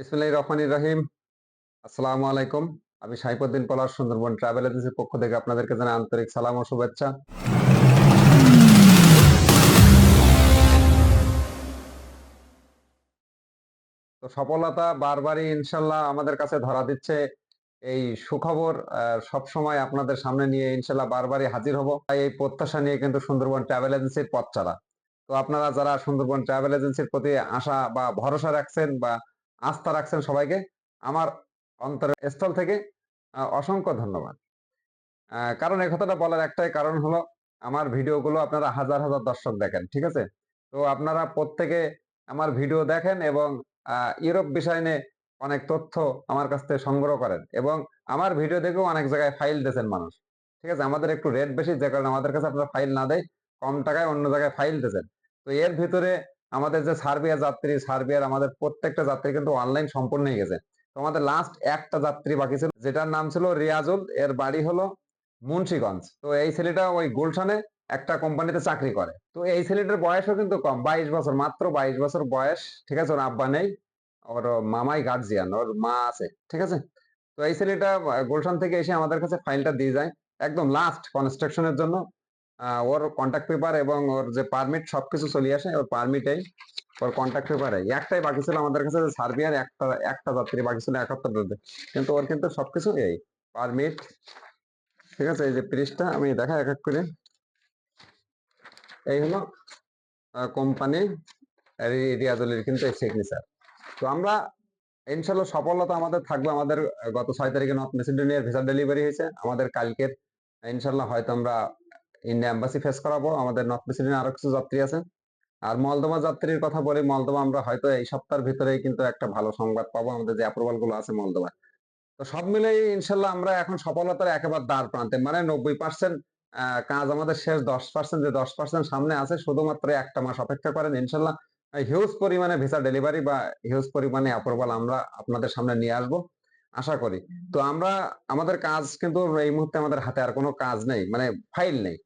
বিসমিল্লাহির রহমানির রহিম। আসসালামু আলাইকুম। আমি সাইফুদ্দিন পলাশ, সুন্দরবন ট্রাভেল এজেন্সির পক্ষ থেকে আপনাদেরকে জানাই আন্তরিক সালাম ও শুভেচ্ছা। তো সফলতা বারবারই ইনশাল্লাহ আমাদের কাছে ধরা দিচ্ছে। এই সুখবর সব সময় আপনাদের সামনে নিয়ে ইনশাল্লাহ বারবারই হাজির হব। তাই এই প্রত্যাশা নিয়ে কিন্তু সুন্দরবন ট্রাভেল এজেন্সির পথ চলা। তো আপনারা যারা সুন্দরবন ট্রাভেল এজেন্সির প্রতি আশা বা ভরসা রাখছেন বা আস্থা রাখছেন সবাইকে। আমার অন্তরের স্থল থেকে অসংখ্য ধন্যবাদ। কারণ এই কথাটা বলার একটাই কারণ হলো, আমার ভিডিওগুলো আপনারা হাজার হাজার দর্শক দেখেন, ঠিক আছে? তো আপনারা প্রত্যেকে আমার ভিডিও দেখেন এবং ইউরোপ বিষয় নিয়ে অনেক তথ্য আমার কাছ থেকে সংগ্রহ করেন এবং আমার ভিডিও দেখেও অনেক জায়গায় ফাইল দিয়েছেন মানুষ, ঠিক আছে? আমাদের একটু রেট বেশি, যে কারণে আমাদের কাছে আপনারা ফাইল না দেয়, কম টাকায় অন্য জায়গায় ফাইল দিয়েছেন। তো এর ভিতরে আমাদের যে সার্বিয়া যাত্রী, সার্বিয়ার আমাদের প্রত্যেকটা যাত্রী কিন্তু অনলাইন সম্পূর্ণ হয়ে গেছে। তো আমাদের লাস্ট একটা যাত্রী বাকি ছিল, যেটার নাম ছিল রিয়াজুল, এর বাড়ি হলো মুন্সিগঞ্জ। তো এই ছেলেটা ওই গুলশানে একটা কোম্পানিতে চাকরি করে। তো এই ছেলেটার বয়সও কিন্তু কম, বাইশ বছর, মাত্র বাইশ বছর বয়স, ঠিক আছে? ওর আব্বা নেই, ওর মামাই গার্জিয়ান ওর মা আছে, ঠিক আছে? তো এই ছেলেটা গুলশান থেকে এসে আমাদের কাছে ফাইলটা দিয়ে যায়, একদম লাস্ট কনস্ট্রাকশনের জন্য। ওর কন্ট্যাক্ট পেপার এবং ওর যে পারমিট সবকিছু চলে আসে, ওর পারমিটেই ওর কন্ট্যাক্ট পেপারে একটাই বাকি ছিল আমাদের কাছে সার্বিয়ার একটা একটা যাত্রী বাকি ছিল একাত্তর রোডে কিন্তু ওর কিন্তু সবকিছু এই পারমিট ঠিক আছে? এই যে পৃষ্ঠা, আমি দেখা এক এক করে। এই হলো কোম্পানি রিয়াজুলির কিন্তু সিগনেচার তো আমরা ইনশাল্লাহ সফলতা আমাদের থাকবে আমাদের, গত ছয় তারিখে নর্থ মেসিডোনিয়ার ভিসা ডেলিভারি হয়েছে। আমাদের কালকের ইনশাল্লাহ হয়তো আমরা ইন্ডিয়া এম্বাসি ফেস করাবো, আমাদের নর্থ মেসিডোনিয়া আরও কিছু যাত্রী আছে আর মলদোবা যাত্রীর কথা বলি মলদোবা আমরা হয়তো এই সপ্তাহের ভিতরে কিন্তু একটা ভালো সংবাদ পাবো, আমাদের যে অ্যাপ্রুভালগুলো আছে মলদোবা তো সব মিলেই ইনশাল্লাহ আমরা এখন সফলতার একেবারে দ্বার প্রান্তে মানে নব্বই পার্সেন্ট কাজ আমাদের শেষ দশ পার্সেন্ট যে দশ পার্সেন্ট সামনে আছে, শুধুমাত্র একটা মাস অপেক্ষা করেন, ইনশাল্লাহ হিউজ পরিমাণে ভিসা ডেলিভারি বা হিউজ পরিমাণে অ্যাপ্রুভাল আমরা আপনাদের সামনে নিয়ে আসব, আশা করি। তো আমরা, আমাদের কাজ কিন্তু এই মুহূর্তে আমাদের হাতে আর কোনো কাজ নেই মানে ফাইল নেই।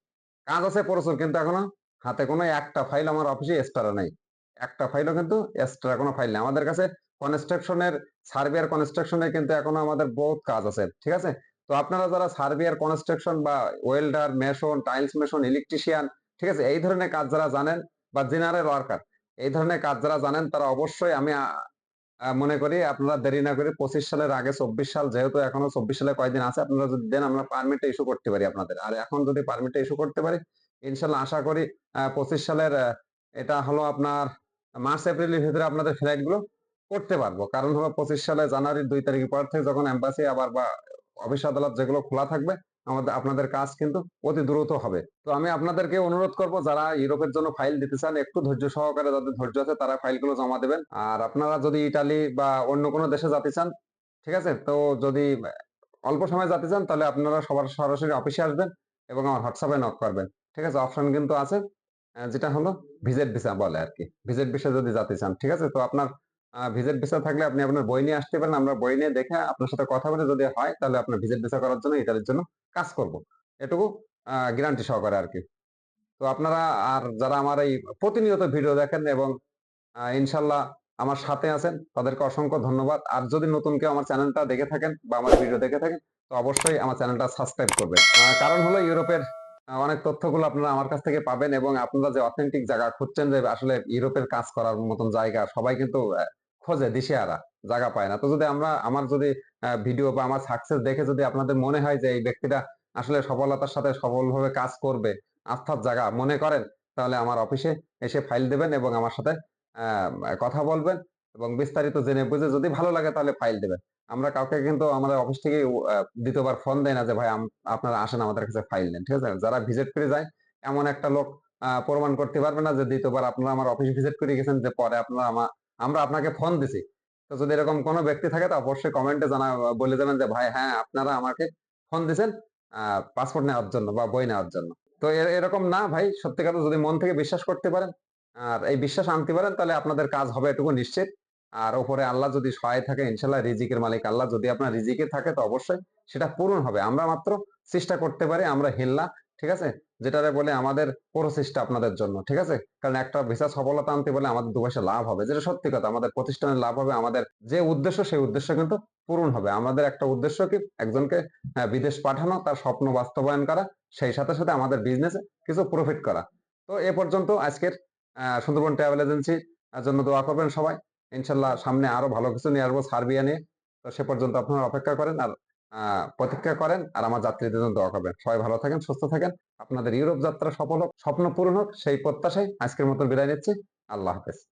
কাজ আছে প্রচুর কিন্তু এখনও। হাতে কোনো একটা ফাইল আমার অফিসে এক্সট্রা নেই। একটা ফাইলও কিন্তু এক্সট্রা কোনো ফাইল নেই। আমাদের কাছে কনস্ট্রাকশনের সার্বিয়ার কনস্ট্রাকশনের কিন্তু এখনও আমাদের বহুত কাজ আছে, ঠিক আছে? তো আপনারা যারা সার্বিয়ার কনস্ট্রাকশন বা welder mason tiles mason electrician ঠিক আছে? এই ধরনের কাজ যারা জানেন বা জেনারেল ওয়ার্কার এই ধরনের কাজ যারা জানেন, তারা অবশ্যই আমি মনে করি আপনারা দেরি না করে পঁচিশ সালের আগে চব্বিশ সাল, যেহেতু এখনও চব্বিশ সালে কয়দিন আছে, আপনারা যদি দেন আমরা পারমিট ইস্যু করতে পারি আপনাদের। আর এখন যদি পারমিট ইস্যু করতে পারি, ইনশাল্লাহ আশা করি পঁচিশ সালের এটা হলো আপনার মার্চ, এপ্রিলের ভিতরে আপনাদের ফ্লাইটগুলো করতে পারব। কারণ হলো পঁচিশ সালে জানুয়ারির দুই তারিখ পর থেকে যখন এম্বাসি আবার বা অফিস আদালত যেগুলো খোলা থাকবে আমাদের, আপনাদের কাজ কিন্তু অতি দ্রুত হবে। তো আমি আপনাদেরকে অনুরোধ করব, যারা ইউরোপের জন্য ফাইল দিতে চান, একটু ধৈর্য সহকারে যাদের ধৈর্য আছে, তারা ফাইলগুলো জমা দেবেন। আর আপনারা যদি ইটালি বা অন্য কোনো দেশে যেতে চান, ঠিক আছে? তো যদি অল্প সময় যেতে চান, তাহলে আপনারা সবার সরাসরি অফিসে আসবেন এবং আমার হোয়াটসঅ্যাপে নক করবেন। ঠিক আছে? অপশন কিন্তু আছে যেটা হলো ভিজিট ভিসা বলে আর কি ভিজিট ভিসা যদি যেতে চান, ঠিক আছে? তো আপনার ভিজিট ভিসা থাকলে আপনি আপনার বই নিয়ে আসতে পারেন। আমরা বই নিয়ে দেখে আপনার সাথে কথা বলে যদি হয়, তাহলে আপনার ভিজিট ভিসা করার জন্য ইটালির জন্য কাজ করব। এটুকু গ্যারান্টি সহকারে আর কি তো আপনারা আর যারা আমার এই প্রতিনিয়ত ভিডিও দেখেন এবং ইনশাল্লাহ আমার সাথে আছেন, তাদেরকে অসংখ্য ধন্যবাদ। আর যদি নতুন কেউ আমার চ্যানেলটা দেখে থাকেন বা আমার ভিডিও দেখে থাকেন, তো অবশ্যই আমার চ্যানেলটা সাবস্ক্রাইব করবেন। কারণ হলো ইউরোপের অনেক তথ্যগুলো আপনারা আমার কাছ থেকে পাবেন এবং আপনারা যে অথেন্টিক জায়গা খুঁজছেন যে আসলে ইউরোপের কাজ করার মতন জায়গা, সবাই কিন্তু খোঁজে, দিশেহারা, জায়গা পায় না। তো যদি আমরা, আমার যদি ভিডিও বা আমার সাকসেস দেখে যদি আপনাদের মনে হয় যে এই ব্যক্তিটা আসলে সফলতার সাথে সফলভাবে কাজ করবে, আস্থার জায়গা, মনে করেন, তাহলে আমার অফিসে এসে ফাইল দেবেন এবং আমার সাথে কথা বলবেন এবং বিস্তারিত জেনে বুঝে যদি ভালো লাগে তাহলে ফাইল দেবেন। আমরা কাউকে কিন্তু আমাদের অফিস থেকে দ্বিতীয়বার ফোন দেয় না যে, ভাই আপনারা আসেন, আমাদের কাছে ফাইল নেন। ঠিক আছে? যারা ভিজিট করে যায়, এমন একটা লোক প্রমাণ করতে পারবে না যে, দ্বিতীয়বার আপনারা আমার অফিস ভিজিট করে গেছেন যে, পরে আপনারা আমা- আমরা আপনাকে ফোন দিছি। তো যদি এরকম কোনো ব্যক্তি থাকে তো অবশ্যই কমেন্টে জানা বলে দেবেন যে, ভাই হ্যাঁ আপনারা আমাকে ফোন দিছেন পাসপোর্ট নেওয়ার জন্য বা বই নেওয়ার জন্য। তো এরকম না ভাই, সত্যি কথা যদি মন থেকে বিশ্বাস করতে পারেন, আর এই বিশ্বাস আনতে পারেন, তাহলে আপনাদের কাজ হবে এটুকু নিশ্চিত। আর ওপরে আল্লাহ যদি সহায় থাকে, ইনশাল্লাহ রিজিকের মালিক আল্লাহ। যদি আপনার রিজিকে থাকে তো অবশ্যই সেটা পূরণ হবে। আমরা মাত্র চেষ্টা করতে পারি, আমরা হিল্লা ঠিক আছে? যেটারে বলে আমাদের প্রসেসটা আপনাদের জন্য, ঠিক আছে? কারণ একটা ভিসা সফলতা আনতে বলে আমাদের দু পয়সা লাভ হবে। যেটা সত্যি কথা, আমাদের প্রতিষ্ঠানের লাভ হবে, আমাদের যে উদ্দেশ্য, সেই উদ্দেশ্য কিন্তু পূরণ হবে। আমাদের একটা উদ্দেশ্য কি? একজনকে বিদেশ পাঠানো, তার স্বপ্ন বাস্তবায়ন করা, সেই সাথে সাথে আমাদের বিজনেসে কিছু প্রফিট করা। তো এ পর্যন্ত আজকের সুন্দরবন ট্রাভেল এজেন্সির জন্য দোয়া করবেন সবাই। ইনশাল্লাহ সামনে আরও ভালো কিছু নিয়ে আসব সার্বিয়া নিয়ে। তো সে পর্যন্ত আপনারা অপেক্ষা করেন আর প্রতীক্ষা করেন আর আমার যাত্রীদের জন্য দোয়া করবেন। সবাই ভালো থাকেন, সুস্থ থাকেন। আপনাদের ইউরোপ যাত্রা সফল হোক, স্বপ্ন পূরণ হোক, সেই প্রত্যাশায় আজকের মতো বিদায় নিচ্ছি। আল্লাহ হাফেজ।